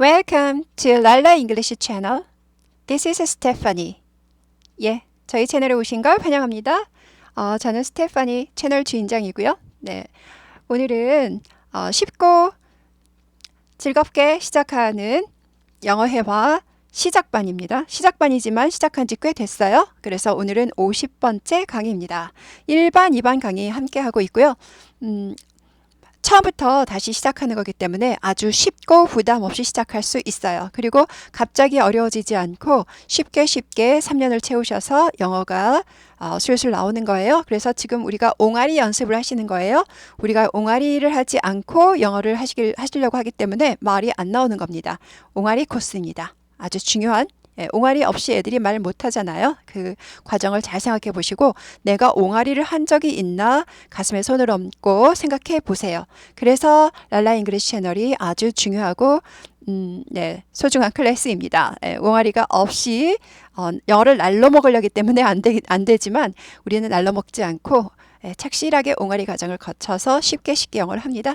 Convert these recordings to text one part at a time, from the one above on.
Welcome to Lala English Channel. This is Stephanie. 예, 저희 채널에 오신 걸 환영합니다. 어, 저는 스테파니 채널 주인장이고요. 네, 오늘은 어, 쉽고 즐겁게 시작하는 영어 회화 시작반입니다. 시작반이지만 시작한 지 꽤 됐어요. 그래서 오늘은 50번째 강의입니다. 1반, 2반 강의 함께 하고 있고요. 음, 처음부터 다시 시작하는 거기 때문에 아주 쉽고 부담 없이 시작할 수 있어요. 그리고 갑자기 어려워지지 않고 쉽게 쉽게 3년을 채우셔서 영어가 어, 술술 나오는 거예요. 그래서 지금 우리가 옹알이 연습을 하시는 거예요. 우리가 옹알이를 하지 않고 영어를 하시길, 하시려고 하기 때문에 말이 안 나오는 겁니다. 옹알이 코스입니다. 아주 중요한 예, 옹알이 없이 애들이 말 못하잖아요. 그 과정을 잘 생각해 보시고 내가 옹알이를 한 적이 있나 가슴에 손을 얹고 생각해 보세요. 그래서 랄라 잉글리시 채널이 아주 중요하고 음, 네, 소중한 클래스입니다. 예, 옹알이가 없이 어, 영어를 날로 먹으려기 때문에 안, 되, 안 되지만 우리는 날로 먹지 않고 예, 착실하게 옹알이 과정을 거쳐서 쉽게 쉽게 영어를 합니다.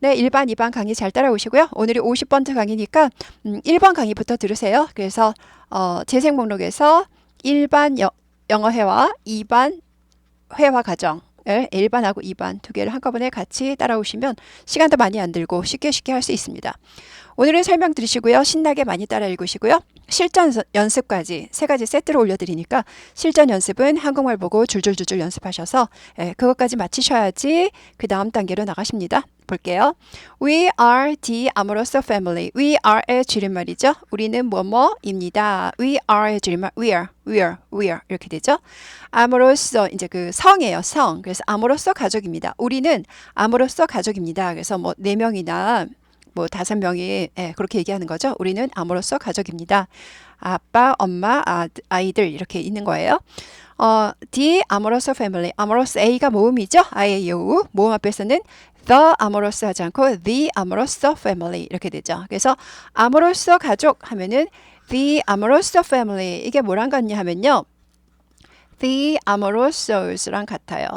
네, 1반, 2반 강의 잘 따라오시고요. 오늘이 50번째 강의니까 음, 1번 강의부터 들으세요. 그래서 어, 재생 목록에서 1반 여, 영어 회화, 2반 회화 과정 을 1반하고 2반 두 개를 한꺼번에 같이 따라오시면 시간도 많이 안 들고 쉽게 쉽게 할 수 있습니다. 오늘은 설명 들으시고요. 신나게 많이 따라 읽으시고요. 실전 연습까지 세 가지 세트로 올려드리니까 실전 연습은 한국말 보고 줄줄줄줄 연습하셔서 예, 그것까지 마치셔야지 그 다음 단계로 나가십니다. 볼게요. We are the Amoroso family. We are의 줄임말이죠. 우리는 뭐뭐입니다. We are의 줄임말 we are, we are, we are 이렇게 되죠. Amoroso 이제 그 성이에요. 성. 그래서 Amoroso 가족입니다. 우리는 Amoroso 가족입니다. 그래서 뭐 네 명이나 뭐 다섯 명이 예, 그렇게 얘기하는 거죠. 우리는 암으로써 가족입니다. 아빠, 엄마, 아, 아이들 이렇게 있는 거예요. 어, the amorous family, amorous A가 모음이죠. I, U, 모음 앞에서는 the amorous 하지 않고 the amorous family 이렇게 되죠. 그래서 amorous 가족 하면은 the amorous family 이게 뭐랑 같냐 하면요. the amorous랑 같아요.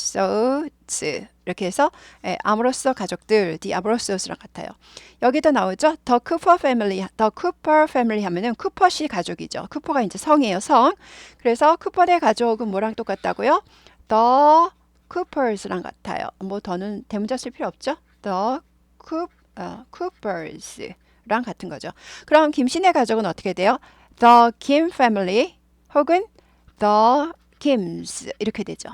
Souls 이렇게 해서 예, 아모로스 가족들, 디 아모로스랑 같아요. 여기도 나오죠. 더 쿠퍼 패밀리, 더 쿠퍼 패밀리 하면은 쿠퍼 씨 가족이죠. 쿠퍼가 이제 성이에요, 성. 그래서 쿠퍼의 가족은 뭐랑 똑같다고요? 더 쿠퍼스랑 같아요. 뭐 더는 대문자 쓸 필요 없죠. 더 쿠, 어, 쿠퍼스랑 같은 거죠. 그럼 김신의 가족은 어떻게 돼요? The Kim family 혹은 The Kims 이렇게 되죠.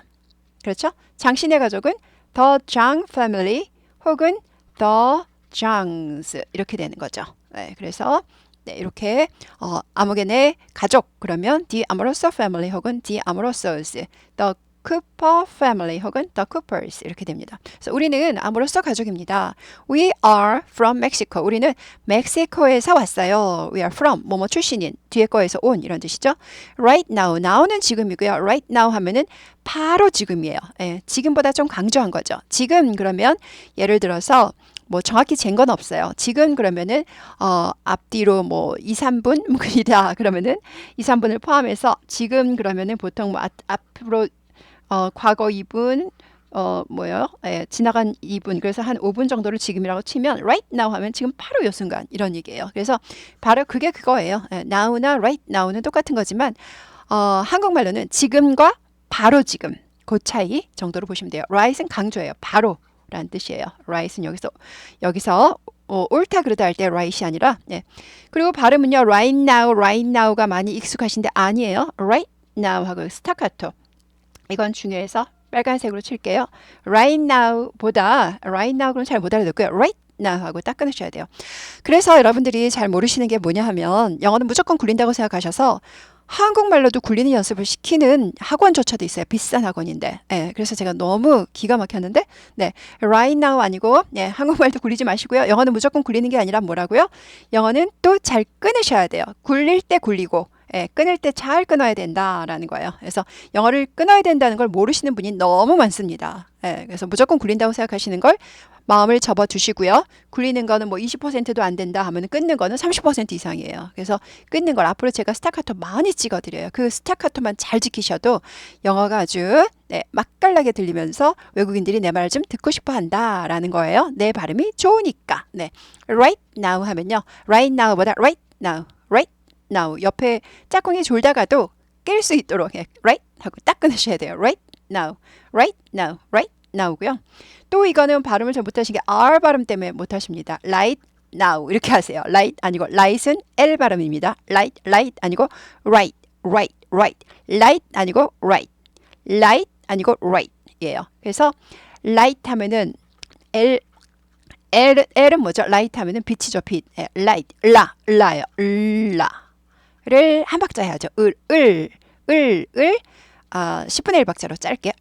그렇죠? 장신의 가족은 the Zhang family 혹은 the Zhangs 이렇게 되는 거죠. 네, 그래서 네, 이렇게 어, 아무개네 가족 그러면 the Amoroso family 혹은 the Amorosos, the Cooper family 혹은 the Coopers 이렇게 됩니다. 그래서 우리는 아모로서 가족입니다. We are from Mexico. 우리는 멕시코에서 왔어요. We are from 뭐뭐 출신인 뒤에 거에서 온 이런 뜻이죠. Right now. now는 지금이고요. Right now 하면은 바로 지금이에요. 예, 지금보다 좀 강조한 거죠. 지금 그러면 예를 들어서 뭐 정확히 잰 건 없어요. 지금 그러면은 어 앞뒤로 뭐 2, 3분 뭐이다 그러면은 2, 3분을 포함해서 지금 그러면은 보통 뭐 앞, 앞으로 어, 과거 2분, 어, 뭐요? 예, 지나간 2분. 그래서 한 5분 정도를 지금이라고 치면 right now 하면 지금 바로 요 순간 이런 얘기예요. 그래서 바로 그게 그거예요. 예, now나 right now는 똑같은 거지만 어, 한국말로는 지금과 바로 지금 그 차이 정도로 보시면 돼요. right은 강조예요. 바로라는 뜻이에요. right은 여기서 여기서 어, 옳다 그러다 할 때 right이 아니라 예. 그리고 발음은요. right now, right now가 많이 익숙하신데 아니에요. right now 하고 스타카토 이건 중요해서 빨간색으로 칠게요. right now보다 right now 그럼 잘 못 알아듣고요. right now 하고 딱 끊으셔야 돼요. 그래서 여러분들이 잘 모르시는 게 뭐냐 하면 영어는 무조건 굴린다고 생각하셔서 한국말로도 굴리는 연습을 시키는 학원조차도 있어요. 비싼 학원인데. 네, 그래서 제가 너무 기가 막혔는데, 네, right now 아니고, 네, 한국말도 굴리지 마시고요. 영어는 무조건 굴리는 게 아니라 뭐라고요? 영어는 또 잘 끊으셔야 돼요. 굴릴 때 굴리고, 예, 끊을 때 잘 끊어야 된다라는 거예요. 그래서 영어를 끊어야 된다는 걸 모르시는 분이 너무 많습니다. 예, 그래서 무조건 굴린다고 생각하시는 걸 마음을 접어 두시고요. 굴리는 거는 뭐 20%도 안 된다 하면 끊는 거는 30% 이상이에요. 그래서 끊는 걸 앞으로 제가 스타카토 많이 찍어 드려요. 그 스타카토만 잘 지키셔도 영어가 아주 네, 맛깔나게 들리면서 외국인들이 내말좀 듣고 싶어 한다라는 거예요. 내 발음이 좋으니까. 네. right now 하면요. right now보다 right now. Right now 옆에 짝꿍이 졸다가도 깰 수 있도록 예, right 하고 딱 끊으셔야 돼요. right now. right now. right now고요. 또 이거는 발음을 잘 못하신 게 R 발음 때문에 못하십니다. right now 이렇게 하세요. right 아니고 right은 L 발음입니다. right right 아니고 right right right right 아니고 right right 아니고 right이에요. 그래서 light 하면은 L L L은 뭐죠? light 하면은 빛이죠, 빛. 예, light, 라, 라요, 라 를한 박자 해야죠. 을, 을, 을, 을, 아, 10분의 1 박자로 짧게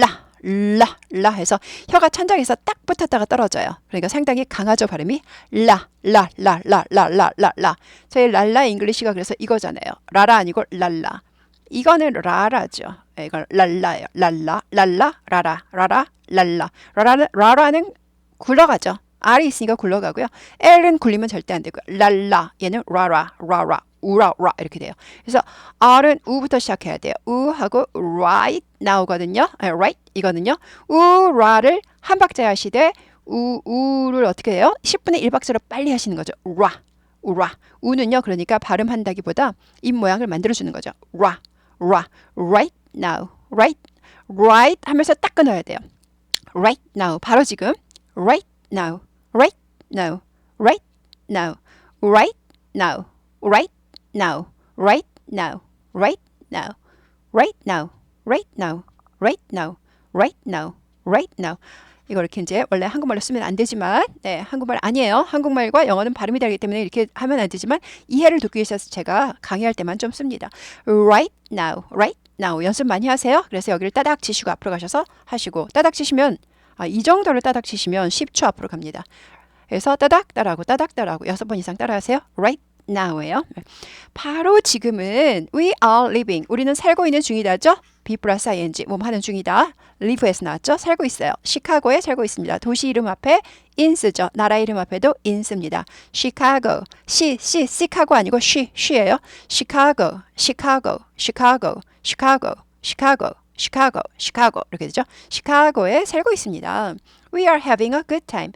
라, 라, 라 해서 혀가 천장에서 딱 붙었다가 떨어져요. 그러니까 상당히 강하죠, 발음이. 라, 라, 라, 라, 라, 라, 라, 라. 저희 랄라 잉글리시가 그래서 이거잖아요. 라라 아니고 랄라. 이거는 라라죠. 예, 이건 랄라예요. 랄라, 랄라, 라라, 라라, 랄라. 라라, 라라는 굴러가죠. R이 있으니까 굴러가고요. L은 굴리면 절대 안 되고요. 랄라, 얘는 라라, 라라, 우라, 라 이렇게 돼요. 그래서 R은 우부터 시작해야 돼요. 우하고 right 나오거든요. 아, right 이거는요. 우라를 한 박자 하시되 우, 우를 어떻게 해요? 10분의 1박자로 빨리 하시는 거죠. 라, 우라. 우는요. 그러니까 발음한다기보다 입 모양을 만들어 주는 거죠. 라, 라, right now, right, right 하면서 딱 끊어야 돼요. right now, 바로 지금, right now, right now, right now, right now, right now, right now, right now, right now, right now, right now, right now, right now. 이거 이렇게 이제 원래 한국말로 쓰면 안 되지만, 네, 한국말 아니에요. 한국말과 영어는 발음이 다르기 때문에 이렇게 하면 안 되지만 이해를 돕기 위해서 제가 강의할 때만 좀 씁니다. Right now, right now 연습 많이 하세요. 그래서 여기를 따닥 치시고 앞으로 가셔서 하시고 따닥 치시면 아, 이 정도를 따닥 치시면 10초 앞으로 갑니다. 그래서 따닥 따라하고 따닥 따라하고 여섯 번 이상 따라하세요. Right now예요. 바로 지금은 we are living. 우리는 살고 있는 중이다죠. be 플러스 ing 몸 하는 중이다. live에서 나왔죠. 살고 있어요. 시카고에 살고 있습니다. 도시 이름 앞에 in 쓰죠. 나라 이름 앞에도 in 씁니다. 시카고. 시, 시, 시카고 아니고 쉬, 쉬예요. 시카고, 시카고, 시카고, 시카고, 시카고, 시카고, 시카고 이렇게 되죠. 시카고에 살고 있습니다. We are having a good time.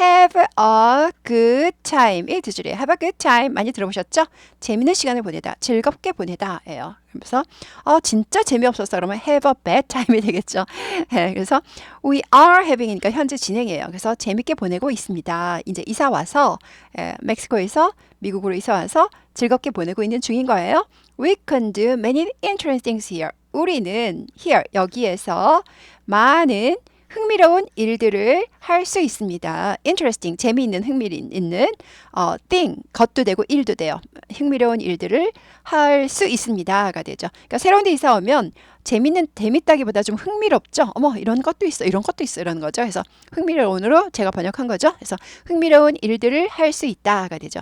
Have a good time. 이 두 줄이에요. Have a good time. 많이 들어보셨죠? 재밌는 시간을 보내다. 즐겁게 보내다 예요. 그래서 어, 진짜 재미없었어. 그러면 have a bad time이 되겠죠. 네, 그래서 we are having이니까 현재 진행이에요. 그래서 재밌게 보내고 있습니다. 이제 이사 와서 에, 멕시코에서 미국으로 이사 와서 즐겁게 보내고 있는 중인 거예요. We can do many interesting things here. 우리는 here 여기에서 많은 흥미로운 일들을 할 수 있습니다. interesting 재미있는 흥미있는 어, thing 것도 되고 일도 돼요. 흥미로운 일들을 할 수 있습니다가 되죠. 그러니까 새로운 데 이사 오면 재밌는 재밌다기보다 좀 흥미롭죠. 어머 이런 것도 있어 이런 것도 있어 이런 거죠. 그래서 흥미로운으로 제가 번역한 거죠. 그래서 흥미로운 일들을 할 수 있다가 되죠.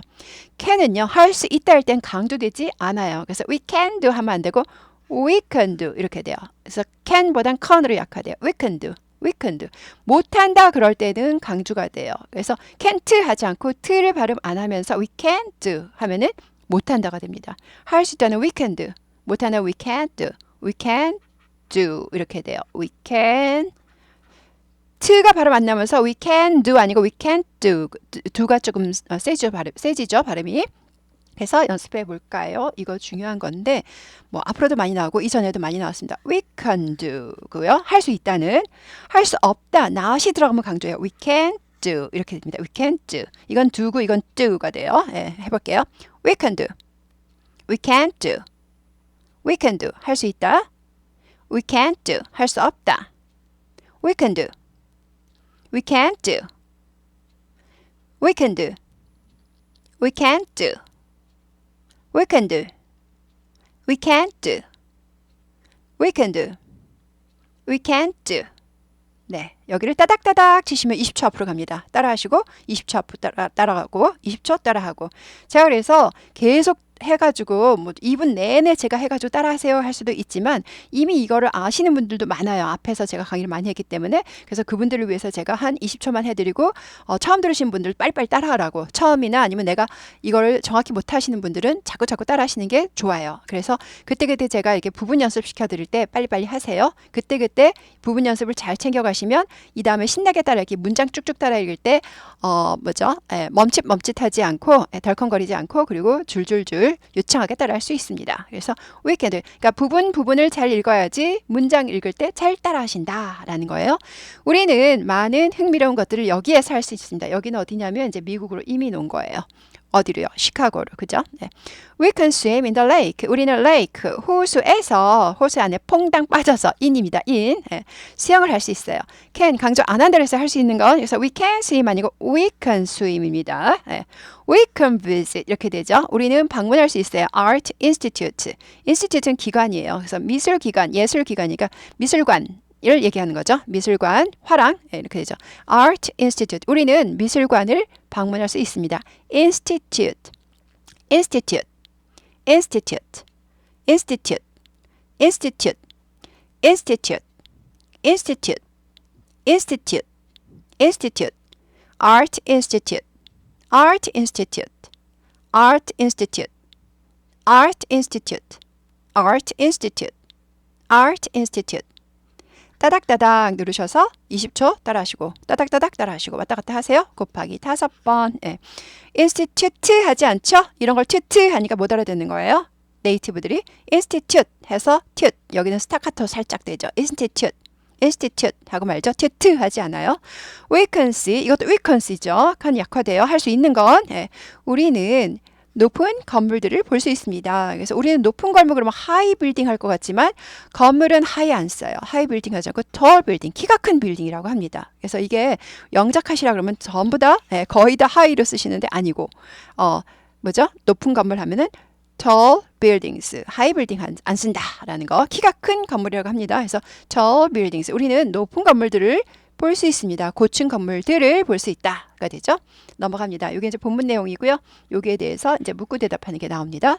can은요 할 수 있다 할 땐 강조되지 않아요. 그래서 we can do 하면 안 되고 we can do 이렇게 돼요. 그래서 can보단 can으로 약화돼요. we can do. we can do. 못한다 그럴 때는 강조가 돼요. 그래서 can't 하지 않고 t를 발음 안 하면서 we can't do 하면은 못한다가 됩니다. 할 수 있다는 we can do. 못하는 we can't do. we can do 이렇게 돼요. we can t가 발음 안 나면서 we can do 아니고 we can't do 두가 조금 세지죠 발음 세지죠 발음이 그래서 연습해 볼까요? 이거 중요한 건데 뭐 앞으로도 많이 나오고 이전에도 많이 나왔습니다. We can do고요. 할 수 있다는 할 수 없다. not이 들어가면 강조해요. We can do 이렇게 됩니다. We can do. 이건 do고 이건 do가 돼요. 예, 해볼게요. We can do. We can do. We can do. 할 수 있다. We can't do. 할 수 없다. We can do. We can't do. We can do. We can't do. We can do. We can't do. We can do. We can't do. 네, 여기를 따닥따닥 치시면 20초 앞으로 갑니다. 따라하시고 20초 앞으로 따라, 따라가고 20초 따라하고 제가 그래서 계속 해가지고 뭐 2분 내내 제가 해가지고 따라하세요 할 수도 있지만 이미 이거를 아시는 분들도 많아요. 앞에서 제가 강의를 많이 했기 때문에 그래서 그분들을 위해서 제가 한 20초만 해드리고 어, 처음 들으신 분들 빨리빨리 따라하라고 처음이나 아니면 내가 이거를 정확히 못하시는 분들은 자꾸 자꾸 따라하시는 게 좋아요. 그래서 그때그때 제가 이렇게 부분 연습 시켜드릴 때 빨리빨리 하세요. 그때그때 부분 연습을 잘 챙겨가시면 이 다음에 신나게 따라 이렇게 문장 쭉쭉 따라 읽을 때 어, 뭐죠? 예, 멈칫 멈칫하지 않고 예, 덜컹거리지 않고 그리고 줄줄줄 유창하게 따라할 수 있습니다. 그래서 weekend 그러니까 부분 부분을 잘 읽어야지 문장 읽을 때 잘 따라하신다라는 거예요. 우리는 많은 흥미로운 것들을 여기에서 할 수 있습니다. 여기는 어디냐면 이제 미국으로 이민 온 거예요. 어디로요? 시카고로. 그죠? 네. We can swim in the lake. 우리는 lake, 호수에서 호수 안에 퐁당 빠져서 in입니다. in. 네. 수영을 할 수 있어요. can 강조 안 한다고 해서 할 수 있는 건 그래서 we can swim 아니고 we can swim입니다. 네. We can visit 이렇게 되죠. 우리는 방문할 수 있어요. Art Institute. Institute는 기관이에요. 그래서 미술 기관, 예술 기관이니까 미술관 을 얘기하는 거죠. 미술관, 화랑 예, 이렇게 되죠. Art Institute. 우리는 미술관을 방문할 수 있습니다. Institute, Institute, Institute, Institute, Institute, Institute, Institute, Institute, Institute, Art Institute, Art Institute, Art Institute, Art Institute, Art Institute, Art Institute. 따닥따닥 누르셔서 20초 따라하시고 따닥따닥 따라하시고 왔다 갔다 하세요. 곱하기 다섯 번. 예. 인스티튜트 하지 않죠? 이런 걸 튜트 하니까 못 알아듣는 거예요. 네이티브들이 인스티튜트 해서 튜 여기는 스타카토 살짝 되죠. 인스티튜트 인스티튜트 하고 말죠. 튜트 하지 않아요. weakency 이것도 weakency죠. 간 약화돼요. 할 수 있는 건 예. 우리는 높은 건물들을 볼 수 있습니다. 그래서 우리는 높은 건물 그러면 하이 빌딩 할 것 같지만 건물은 하이 안 써요. 하이 빌딩 하지 않고 tall 빌딩, 키가 큰 빌딩이라고 합니다. 그래서 이게 영작하시라 그러면 전부 다 네, 거의 다 하이로 쓰시는데 아니고 어 뭐죠? 높은 건물 하면은 tall buildings, high building 안, 안 쓴다라는 거. 키가 큰 건물이라고 합니다. 그래서 tall buildings. 우리는 높은 건물들을 볼 수 있습니다. 고층 건물들을 볼 수 있다가 되죠. 넘어갑니다. 이게 이제 본문 내용이고요. 여기에 대해서 이제 묻고 대답하는 게 나옵니다.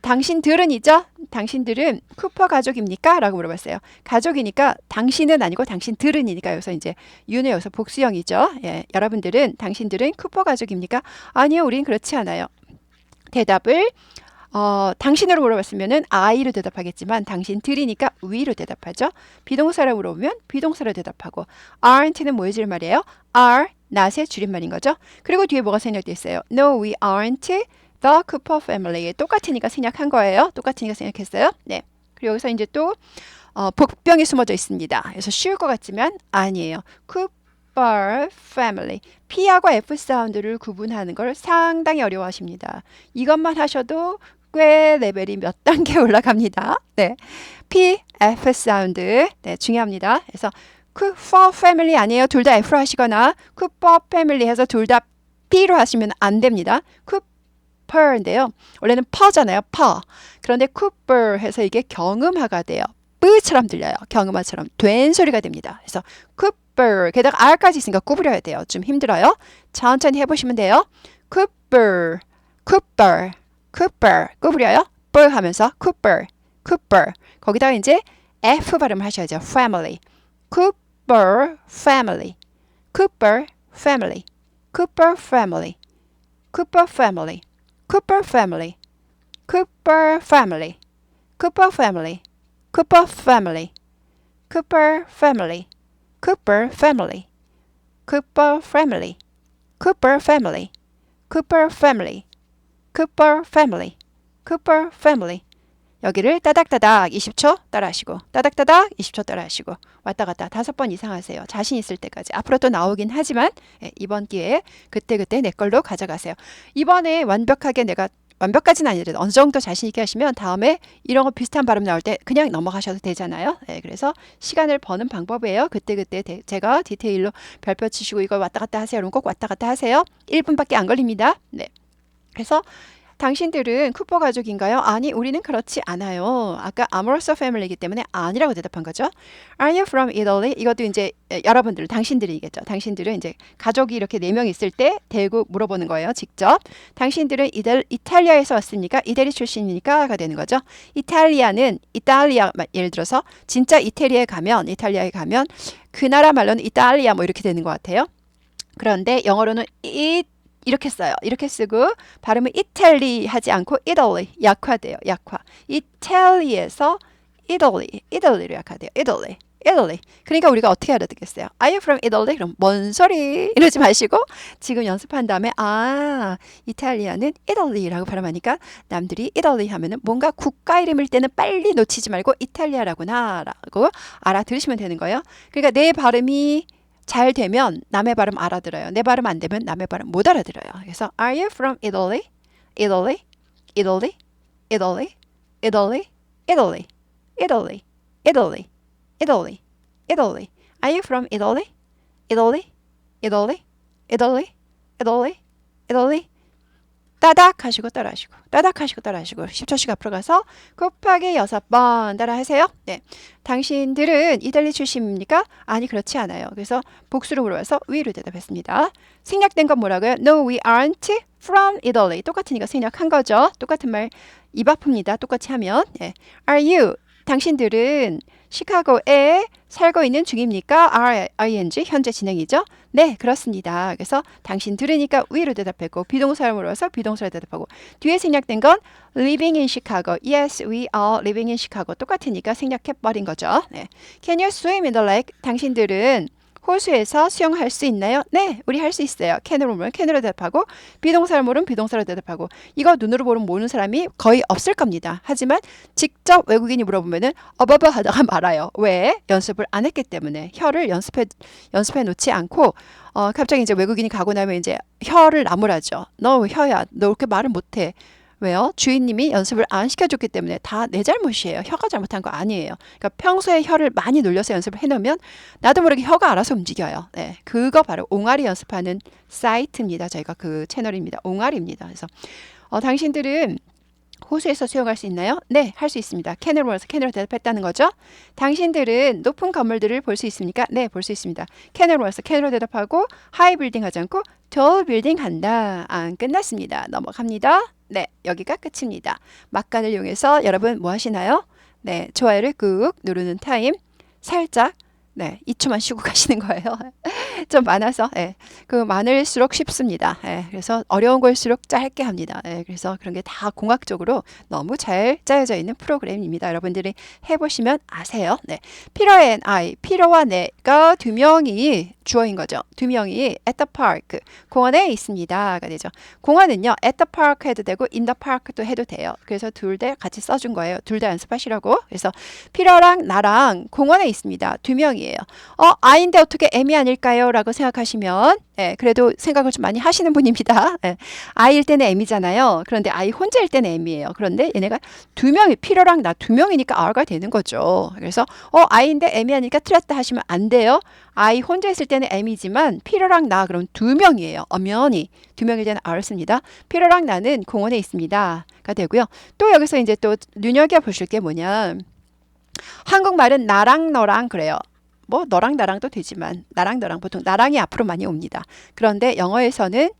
당신들은이죠? 당신들은 쿠퍼 가족입니까? 라고 물어봤어요. 가족이니까 당신은 아니고 당신들은이니까 여기서 이제 윤의 여기서 복수형이죠. 예, 여러분들은 당신들은 쿠퍼 가족입니까? 아니요, 우린 그렇지 않아요. 대답을 어, 당신으로 물어봤으면은 I로 대답하겠지만 당신 들이니까 we로 대답하죠. 비동사로 물어보면 비동사로 대답하고 aren't는 뭐의 줄말이에요? are not의 줄임말인 거죠. 그리고 뒤에 뭐가 생략돼 있어요? No, we aren't the Cooper family. 똑같으니까 생략한 거예요. 똑같으니까 생략했어요. 네. 그리고 여기서 이제 또 어, 복병이 숨어져 있습니다. 그래서 쉬울 것 같지만 아니에요. Cooper family. P하고 F 사운드를 구분하는 걸 상당히 어려워하십니다. 이것만 하셔도 꽤 레벨이 몇 단계 올라갑니다. 네. P, F 사운드. 네, 중요합니다. 그래서 쿠퍼 패밀리 아니에요. 둘 다 F로 하시거나 쿠퍼 패밀리 해서 둘 다 P로 하시면 안 됩니다. 쿠퍼인데요. 원래는 퍼잖아요. 퍼. 그런데 쿠퍼 해서 이게 경음화가 돼요. 뿌처럼 들려요. 경음화처럼 된 소리가 됩니다. 그래서 쿠퍼 게다가 R까지 있으니까 구부려야 돼요. 좀 힘들어요. 천천히 해보시면 돼요. 쿠퍼, 쿠퍼, 쿠퍼 구부려요. 뻘 하면서 쿠퍼, 쿠퍼 거기다가 이제 F 발음을 하셔야죠. family. Cooper family. Cooper family. Cooper family. Cooper family. Cooper family. Cooper family. Cooper family. Cooper family. Cooper family. Cooper family. Cooper family. Cooper family. Cooper family. Cooper family. Cooper family. 여기를 따닥따닥 20초 따라하시고 따닥따닥 20초 따라하시고 왔다 갔다 다섯 번 이상 하세요. 자신 있을 때까지. 앞으로 또 나오긴 하지만 예, 이번 기회에 그때그때 내 걸로 가져가세요. 이번에 완벽하게 내가 완벽까지는 아니더라도 어느 정도 자신 있게 하시면 다음에 이런 거 비슷한 발음 나올 때 그냥 넘어가셔도 되잖아요. 네, 그래서 시간을 버는 방법이에요. 그때그때 대, 제가 디테일로 별표 치시고 이거 왔다 갔다 하세요. 그럼 꼭 왔다 갔다 하세요. 1분밖에 안 걸립니다. 네. 그래서 당신들은 쿠퍼 가족인가요? 아니, 우리는 그렇지 않아요. 아까 amorous family이기 때문에 아니라고 대답한 거죠. Are you from Italy? 이것도 이제 에, 여러분들, 당신들이겠죠. 당신들은 이제 가족이 이렇게 네 명 있을 때 대고 물어보는 거예요. 직접. 당신들은 이달, 이탈리아에서 왔습니까? 이태리 출신이니까가 되는 거죠. 이탈리아는 이탈리아 마- 예를 들어서 진짜 이태리에 가면 이탈리아에 가면 그 나라 말로는 이탈리아 뭐 이렇게 되는 것 같아요. 그런데 영어로는 이 이렇게 써요. 이렇게 쓰고 발음을 이탈리 하지 않고 이탈리 약화돼요. 약화. 이탈리에서 이탈리, 이탈리로 약화돼요. 이탈리. 이탈리. 그러니까 우리가 어떻게 알아듣겠어요? Are you from Italy? 그럼 뭔 소리? 이러지 마시고 지금 연습한 다음에 아 이탈리아는 이탈리라고 발음하니까 남들이 이탈리 하면은 뭔가 국가 이름일 때는 빨리 놓치지 말고 이탈리아라구나라고 알아들으시면 되는 거예요. 그러니까 내 발음이 잘 되면 남의 발음 알아들어요. 내 발음 안 되면 남의 발음 못 알아들어요. 그래서 Are you from Italy? Italy? Italy? Italy? Italy? Italy? Italy? Italy? Italy? Italy? Are you from Italy? Italy? Italy? Italy? Italy? Italy? 따닥 하시고 따라 하시고 따닥 하시고 따라 하시고 10초씩 앞으로 가서 곱하기 여섯 번 따라 하세요. 네. 당신들은 이탈리 출신입니까? 아니 그렇지 않아요. 그래서 복수로 물어봐서 위로 대답했습니다. 생략된 건 뭐라고요? No, we aren't from Italy. 똑같으니까 생략한 거죠. 똑같은 말 입 아픕니다. 똑같이 하면. 예. Are you? 당신들은 시카고에 살고 있는 중입니까? are, ing 현재 진행이죠. 네, 그렇습니다. 그래서 당신 들으니까 위로 대답했고 비동사를 물어서 비동사를 대답하고 뒤에 생략된 건 living in Chicago. Yes, we are living in Chicago. 똑같으니까 생략해 버린 거죠. 네. Can you swim in the lake? 당신들은 호수에서 수영할 수 있나요? 네, 우리 할 수 있어요. 캔으로 물으면 캔으로 대답하고 비동사를 물으면 비동사로 대답하고 이거 눈으로 보면 모르는 사람이 거의 없을 겁니다. 하지만 직접 외국인이 물어보면은 어버버 하다가 말아요. 왜? 연습을 안 했기 때문에 혀를 연습해 연습해 놓지 않고 어 갑자기 이제 외국인이 가고 나면 이제 혀를 나무라죠. 너 혀야, 너 이렇게 말을 못 해. 왜요? 주인님이 연습을 안 시켜줬기 때문에 다 내 잘못이에요. 혀가 잘못한 거 아니에요. 그러니까 평소에 혀를 많이 놀려서 연습을 해놓으면 나도 모르게 혀가 알아서 움직여요. 네, 그거 바로 옹알이 연습하는 사이트입니다. 저희가 그 채널입니다. 옹알입니다. 그래서 어, 당신들은 호수에서 수영할 수 있나요? 네, 할 수 있습니다. 몰아서 캔으로 대답했다는 거죠. 당신들은 높은 건물들을 볼 수 있습니까? 네, 볼 수 있습니다. 몰아서 캔으로 대답하고 하이 빌딩 하지 않고 tall 빌딩 한다. 안 끝났습니다. 넘어갑니다. 네, 여기가 끝입니다. 막간을 이용해서 여러분 뭐 하시나요? 네, 좋아요를 꾹 누르는 타임 살짝 네, 2초만 쉬고 가시는 거예요. 좀 많아서, 예, 그 많을수록 쉽습니다. 예, 그래서 어려운 걸수록 짧게 합니다. 예, 그래서 그런 게 다 공학적으로 너무 잘 짜여져 있는 프로그램입니다. 여러분들이 해보시면 아세요. 네, 피러 앤 아이, 피러와 내가 두 명이 주어인 거죠. 두 명이 at the park, 공원에 있습니다가 되죠. 공원은요, at the park 해도 되고 in the park도 해도 돼요. 그래서 둘 다 같이 써준 거예요. 둘 다 연습하시라고. 그래서 피러랑 나랑 공원에 있습니다. 두 명이 에요. 어, 아인데 어떻게 M이 아닐까요? 라고 생각하시면, 예, 그래도 생각을 좀 많이 하시는 분입니다. 예, 아이일 때는 M이잖아요. 그런데 아이 혼자일 때는 M이에요. 그런데 얘네가 두 명이, 피러랑 나 두 명이니까 R가 되는 거죠. 그래서, 어, 아이인데 M이 아니니까 틀렸다 하시면 안 돼요. 아이 혼자 있을 때는 M이지만, 피러랑 나, 그럼 두 명이에요. 엄연히. 두 명일 때는 R 씁니다. 피러랑 나는 공원에 있습니다. 가 되고요. 또 여기서 이제 또 눈여겨 보실 게 뭐냐. 한국말은 나랑 너랑 그래요. 뭐 너랑 나랑도 되지만 나랑 너랑 보통 나랑이 앞으로 많이 옵니다. 그런데 영어에서는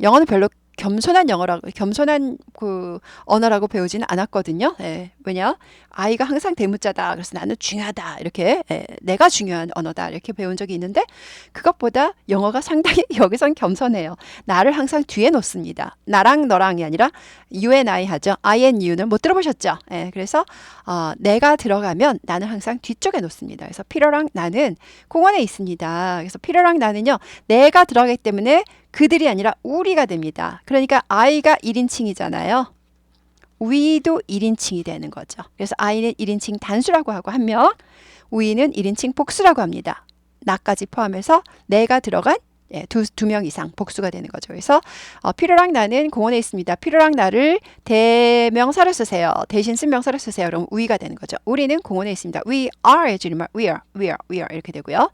영어는 별로 겸손한 영어라고 겸손한 그 언어라고 배우지는 않았거든요. 예, 왜냐? 아이가 항상 대문자다. 그래서 나는 중요하다. 이렇게 예, 내가 중요한 언어다. 이렇게 배운 적이 있는데 그것보다 영어가 상당히 여기선 겸손해요. 나를 항상 뒤에 놓습니다. 나랑 너랑이 아니라 you and I 하죠. I and you는 못 들어보셨죠? 예, 그래서 어, 내가 들어가면 나는 항상 뒤쪽에 놓습니다. 그래서 피러랑 나는 공원에 있습니다. 그래서 피러랑 나는요. 내가 들어가기 때문에 그들이 아니라 우리가 됩니다. 그러니까 I가 1인칭이잖아요. we도 1인칭이 되는 거죠. 그래서 I는 1인칭 단수라고 하고 한 명, we는 1인칭 복수라고 합니다. 나까지 포함해서 내가 들어간 예, 두, 두 명 이상 복수가 되는 거죠. 그래서 어, 피로랑 나는 공원에 있습니다. 피로랑 나를 대명사로 쓰세요. 대신 쓴 명사로 쓰세요. 그럼 we가 되는 거죠. 우리는 공원에 있습니다. We are 의 줄임말 we are, we are, we are 이렇게 되고요.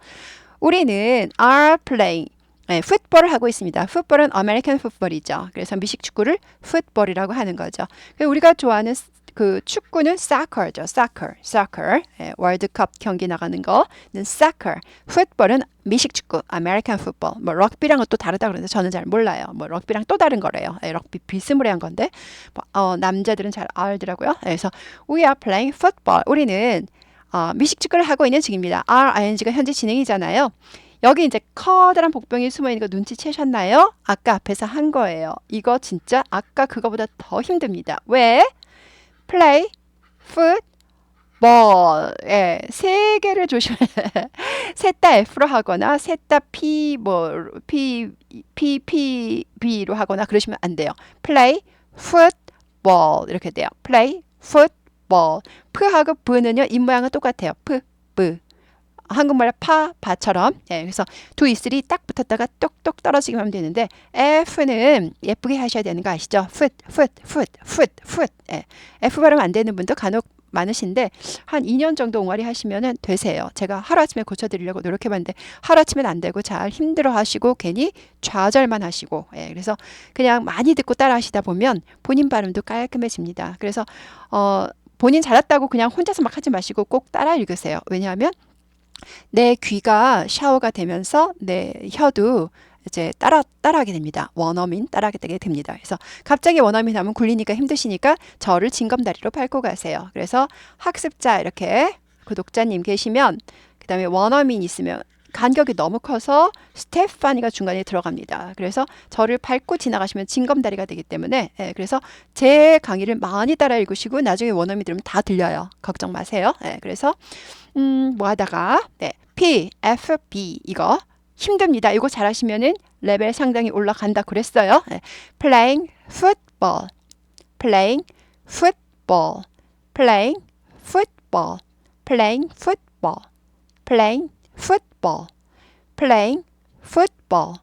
우리는 are playing 네, 풋볼을 하고 있습니다. 풋볼은 아메리칸 풋볼이죠. 그래서 미식 축구를 풋볼이라고 하는 거죠. 우리가 좋아하는 스- 그 축구는 soccer죠. soccer. 예, 월드컵 경기 나가는 거는 soccer. 풋볼은 미식 축구, 아메리칸 풋볼. 뭐 럭비랑은 또 다르다 그러는데 저는 잘 몰라요. 뭐 럭비랑 또 다른 거래요. 예, 럭비 비스무리한 건데 뭐, 어, 남자들은 잘 알더라고요. 예, 그래서 we are playing football. 우리는 어, 미식 축구를 하고 있는 중입니다. RING가 현재 진행이잖아요. 여기 이제 커다란 복병이 숨어 있는 거 눈치채셨나요? 아까 앞에서 한 거예요. 이거 진짜 아까 그거보다 더 힘듭니다. 왜? play, foot, ball. 예, 세 개를 조심해. 셋다 F로 하거나 셋다 P 뭐 P P P B로 하거나 그러시면 안 돼요. play, foot, ball 이렇게 돼요. play, foot, ball. 프하고 브는요 입 모양은 똑같아요. 프, 브. 한국말의 파, 바처럼. 예, 그래서 두 이슬이 딱 붙었다가 똑똑 떨어지기만 하면 되는데 F는 예쁘게 하셔야 되는 거 아시죠? foot, foot, foot, foot, foot. 예. F 발음 안 되는 분도 간혹 많으신데 한 2년 정도 옹알이 하시면은 되세요. 제가 하루아침에 고쳐드리려고 노력해봤는데 하루아침엔 안 되고 잘 힘들어하시고 괜히 좌절만 하시고 예, 그래서 그냥 많이 듣고 따라하시다 보면 본인 발음도 깔끔해집니다. 그래서 어, 본인 잘했다고 그냥 혼자서 막 하지 마시고 꼭 따라 읽으세요. 왜냐하면 내 귀가 샤워가 되면서 내 혀도 이제 따라 따라하게 됩니다. 원어민 따라하게 되게 됩니다. 그래서 갑자기 원어민 하면 굴리니까 힘드시니까 저를 징검다리로 밟고 가세요. 그래서 학습자 이렇게 구독자님 계시면 그다음에 원어민 있으면 간격이 너무 커서 스테파니가 중간에 들어갑니다. 그래서 저를 밟고 지나가시면 징검다리가 되기 때문에 예, 그래서 제 강의를 많이 따라 읽으시고 나중에 원어민 들으면 다 들려요. 걱정 마세요. 예, 그래서 음, 뭐 하다가 네, P, F, B 이거 힘듭니다. 이거 잘하시면은 레벨 상당히 올라간다 그랬어요. 네. playing football, playing football, playing football, playing football, playing football, playing football,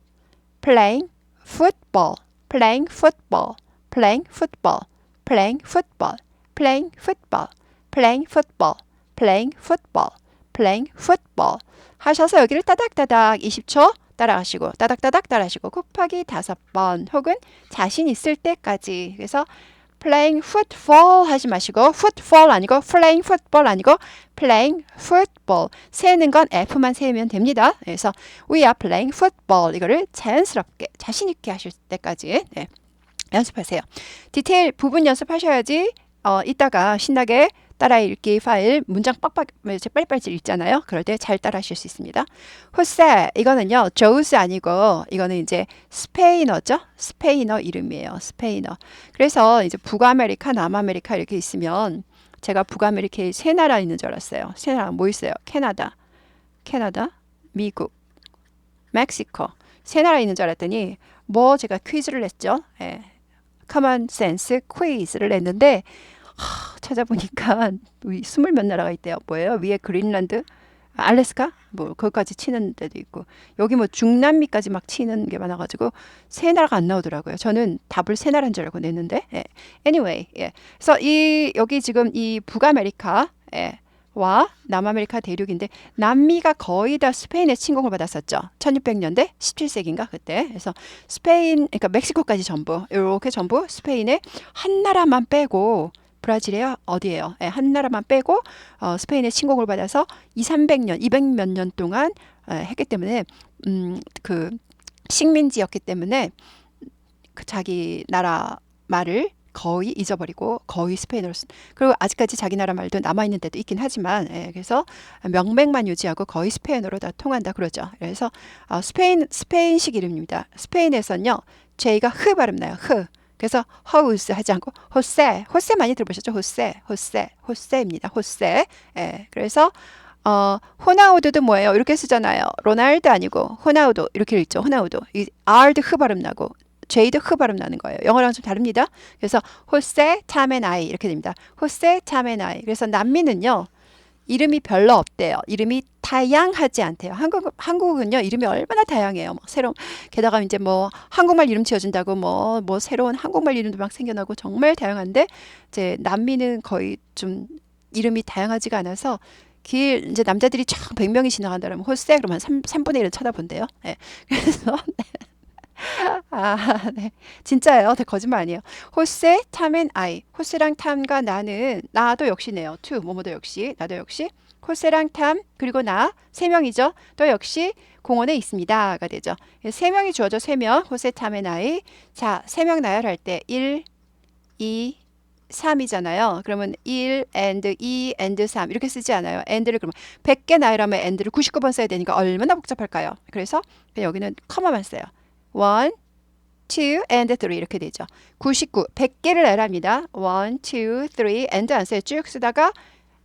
playing football, playing football, playing football, playing football, playing football, playing football, playing football, playing football. 하셔서 여기를 따닥따닥 20초 따라하시고 따닥따닥 따라하시고 곱하기 다섯 번 혹은 자신 있을 때까지 그래서 playing football 하지 마시고 football 아니고 playing football 아니고 playing football 세는 건 F만 세우면 됩니다. 그래서 we are playing football 이거를 자연스럽게 자신 있게 하실 때까지 네, 연습하세요. 디테일 부분 연습하셔야지 어, 이따가 신나게 따라 읽기 파일 문장 빡빡 빨리빨리 읽잖아요. 그럴 때 잘 따라 하실 수 있습니다. 호세 이거는요. 조우스 아니고 이거는 이제 스페인어죠. 스페인어 이름이에요. 스페인어. 그래서 이제 북아메리카, 남아메리카 이렇게 있으면 제가 북아메리카에 세 나라 있는 줄 알았어요. 세 나라 뭐 있어요? 캐나다, 캐나다, 미국, 멕시코 세 나라 있는 줄 알았더니 뭐 제가 퀴즈를 냈죠. 예. 커먼 센스 퀴즈를 냈는데 하, 찾아보니까 스물 몇 나라가 있대요. 뭐예요? 위에 그린란드, 알래스카, 뭐 거기까지 치는 데도 있고 여기 뭐 중남미까지 막 치는 게 많아가지고 세 나라가 안 나오더라고요. 저는 답을 세 나라인 줄 알고 냈는데, 예. anyway, 예. 그래서 이 여기 지금 이 북아메리카, 예. 와 남아메리카 대륙인데 남미가 거의 다 스페인의 침공을 받았었죠. 1600년대 17세기인가 그때. 그래서 스페인 그러니까 멕시코까지 전부 이렇게 전부 스페인의 한 나라만 빼고 브라질이에요. 어디예요? 예, 한 나라만 빼고 어, 스페인의 침공을 받아서 2, 300년, 200몇 년 동안 예, 했기 때문에 음, 그 식민지였기 때문에 그 자기 나라 말을 거의 잊어버리고 거의 스페인어로 쓴 그리고 아직까지 자기 나라 말도 남아 있는 데도 있긴 하지만 예, 그래서 명맥만 유지하고 거의 스페인어로 다 통한다 그러죠. 그래서 어, 스페인 스페인식 이름입니다. 스페인에서는요 J가 흐 발음 나요. 흐. 그래서 허우스 하지 않고 호세, 호세 많이 들어보셨죠? 호세, 호세, 호세입니다. 호세. 예, 그래서 어, 호나우두도 뭐예요? 이렇게 쓰잖아요. 로날드 아니고 호나우두 이렇게 읽죠. 호나우두. 이 R도 흐 발음 나고 J도 흐 발음 나는 거예요. 영어랑 좀 다릅니다. 그래서 호세 타메나이 이렇게 됩니다. 호세 타메나이. 그래서 남미는요. 이름이 별로 없대요. 이름이 다양하지 않대요. 한국 한국은요 이름이 얼마나 다양해요. 막 새로운 게다가 이제 뭐 한국말 이름 지어준다고 뭐뭐 새로운 한국말 이름도 막 생겨나고 정말 다양한데 이제 남미는 거의 좀 이름이 다양하지가 않아서 길 이제 남자들이 쫙 100명이 지나간다 그러면 호세 그러면 3, 3분의 1은 쳐다본대요. 예. 그래서 네. 아, 네. 진짜예요. 네, 거짓말 아니에요. 호세, 탐앤 아이. 호세랑 탐과 나는 나도 역시네요. 투 뭐뭐도 역시 나도 역시 호세랑 탐 그리고 나 세 명이죠. 또 역시 공원에 있습니다가 되죠. 세 명이 주어져 세 명. 호세, 탐앤 아이. 자, 세 명 나열할 때 1, 2, 3이잖아요. 그러면 1 and 2 and 3 이렇게 쓰지 않아요. and를 그러면 100개 나열하면 and를 99번 써야 되니까 얼마나 복잡할까요? 그래서 여기는 커마만 써요. 1, 2 and 3 이렇게 되죠. 99, 100개를 나열합니다. 1, 2, 3 and 안 써요. 쭉 쓰다가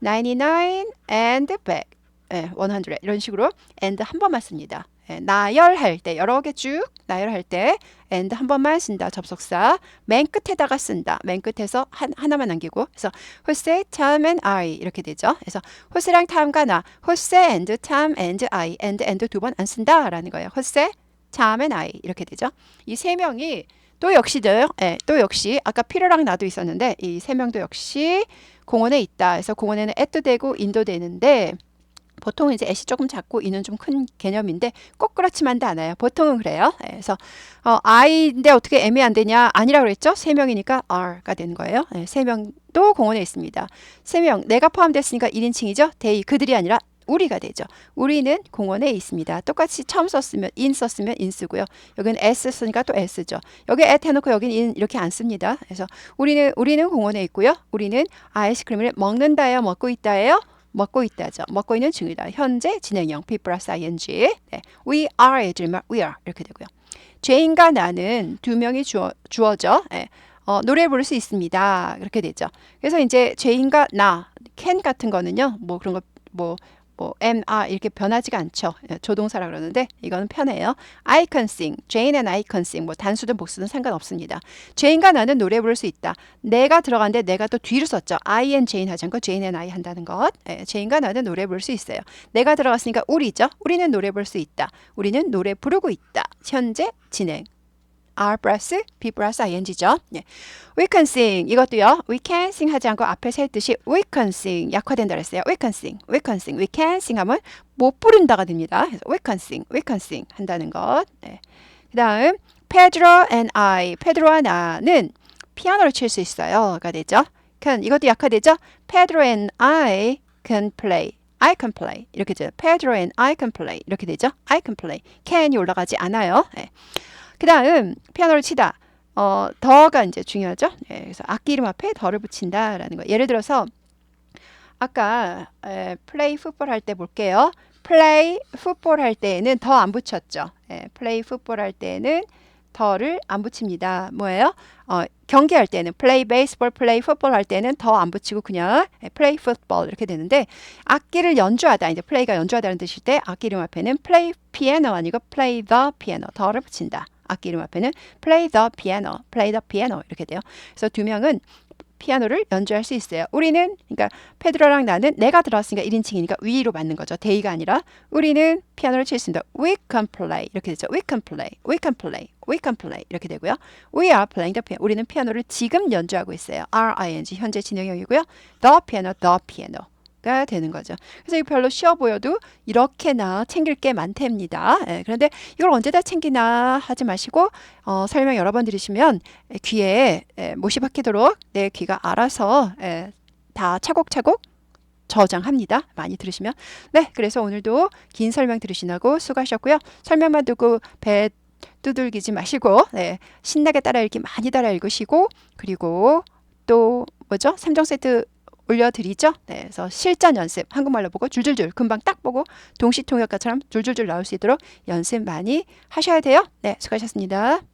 99 and 100, 예, 100 이런 식으로 and 한 번만 씁니다. 예, 나열할 때 여러 개 쭉 나열할 때 and 한 번만 쓴다 접속사 맨 끝에다가 쓴다 맨 끝에서 한, 하나만 남기고 그래서 호세, 탐, and I 이렇게 되죠 그래서 호세랑 탐과 나 호세 and 탐 and I and and 두 번 안 쓴다라는 거예요 호세, 탐, and I 이렇게 되죠 이 세 명이 또 역시들 예, 또 역시 아까 피로랑 나도 있었는데 이 세 명도 역시 공원에 있다 그래서 공원에는 at도 되고 인도 되는데 보통 이제 at이 조금 작고 이는 좀 큰 개념인데 꼭 그렇지만도 않아요. 보통은 그래요. 예, 그래서 어, I인데 어떻게 M이 안 되냐? 아니라 그랬죠. 세 명이니까 R가 되는 거예요. 예, 세 명도 공원에 있습니다. 세 명, 내가 포함됐으니까 1인칭이죠. they, 그들이 아니라 우리가 되죠. 우리는 공원에 있습니다. 똑같이 처음 썼으면 in 썼으면 in 쓰고요. 여기는 s 쓰니까 또 s죠. 여기 at 해놓고 여기는 in 이렇게 안 씁니다. 그래서 우리는 우리는 공원에 있고요. 우리는 아이스크림을 먹는다예요, 먹고 있다예요. 먹고 있다죠. 먹고 있는 중이다. 현재 진행형 be 플러스 ing. 네. We are 줄말 we are 이렇게 되고요. 제인과 나는 두 명이 주어, 주어져 네. 어, 노래 부를 수 있습니다. 그렇게 되죠. 그래서 이제 제인과 나, can 같은 거는요. 뭐 그런 거 뭐 뭐 am, are 이렇게 변하지가 않죠. 예, 조동사라 그러는데 이거는 편해요. I can sing, Jane and I can sing. 뭐 단수든 복수든 상관없습니다. Jane과 나는 노래 부를 수 있다. 내가 들어간데 내가 또 뒤로 썼죠. I and Jane 하지 않고 Jane and I 한다는 것. 예, Jane과 나는 노래 부를 수 있어요. 내가 들어갔으니까 우리죠. 우리는 노래 부를 수 있다. 우리는 노래 부르고 있다. 현재 진행. R 플러스 B 플러스 ing죠. 예. We can sing 이것도요. We can sing 하지 않고 앞에서 했듯이 we can sing 약화된다 그랬어요. We can sing, we can sing, we can sing 하면 못 부른다가 됩니다. 그래서 we can sing, we can sing 한다는 것. 네. 그다음 Pedro and I, 페드로와 나는 피아노를 칠 수 있어요가 되죠. can 이것도 약화되죠. Pedro and I can play. I can play 이렇게 되죠. Pedro and I can play 이렇게 되죠. I can play. can이 올라가지 않아요. 네. 그 다음 피아노를 치다. 어, 더가 이제 중요하죠. 예, 그래서 악기 이름 앞에 더를 붙인다라는 거. 예를 들어서 아까 에, 플레이 풋볼 할 때 볼게요. 플레이 풋볼 할 때에는 더 안 붙였죠. 예, 플레이 풋볼 할 때에는 더를 안 붙입니다. 뭐예요? 어, 경기할 때는 플레이 베이스볼, 플레이 풋볼 할 때는 더 안 붙이고 그냥 플레이 풋볼 이렇게 되는데 악기를 연주하다 이제 플레이가 연주하다는 뜻일 때 악기 이름 앞에는 플레이 피아노 아니고 플레이 더 피아노 더를 붙인다. 악기 이름 앞에는 play the piano, play the piano 이렇게 돼요. 그래서 두 명은 피아노를 연주할 수 있어요. 우리는 그러니까 페드로랑 나는 내가 들어왔으니까 1인칭이니까 위로 맞는 거죠. 데이가 아니라 우리는 피아노를 칠 수 있다. We can play 이렇게 되죠. We can play, we can play, we can play 이렇게 되고요. We are playing the piano. 우리는 피아노를 지금 연주하고 있어요. R-I-N-G 현재 진행형이고요. The piano, the piano. 가 되는 거죠. 그래서 이 별로 쉬워 보여도 이렇게나 챙길 게 많답니다. 예, 그런데 이걸 언제 다 챙기나 하지 마시고 어, 설명 여러 번 들으시면 귀에 예, 못이 박히도록 내 귀가 알아서 예, 다 차곡차곡 저장합니다. 많이 들으시면. 네, 그래서 오늘도 긴 설명 들으시라고 수고하셨고요. 설명만 듣고 배 두들기지 마시고 네, 신나게 따라 읽기 많이 따라 읽으시고 그리고 또 뭐죠? 3종 세트 올려드리죠. 네, 그래서 실전 연습 한국말로 보고 줄줄줄 금방 딱 보고 동시통역과처럼 줄줄줄 나올 수 있도록 연습 많이 하셔야 돼요. 네, 수고하셨습니다.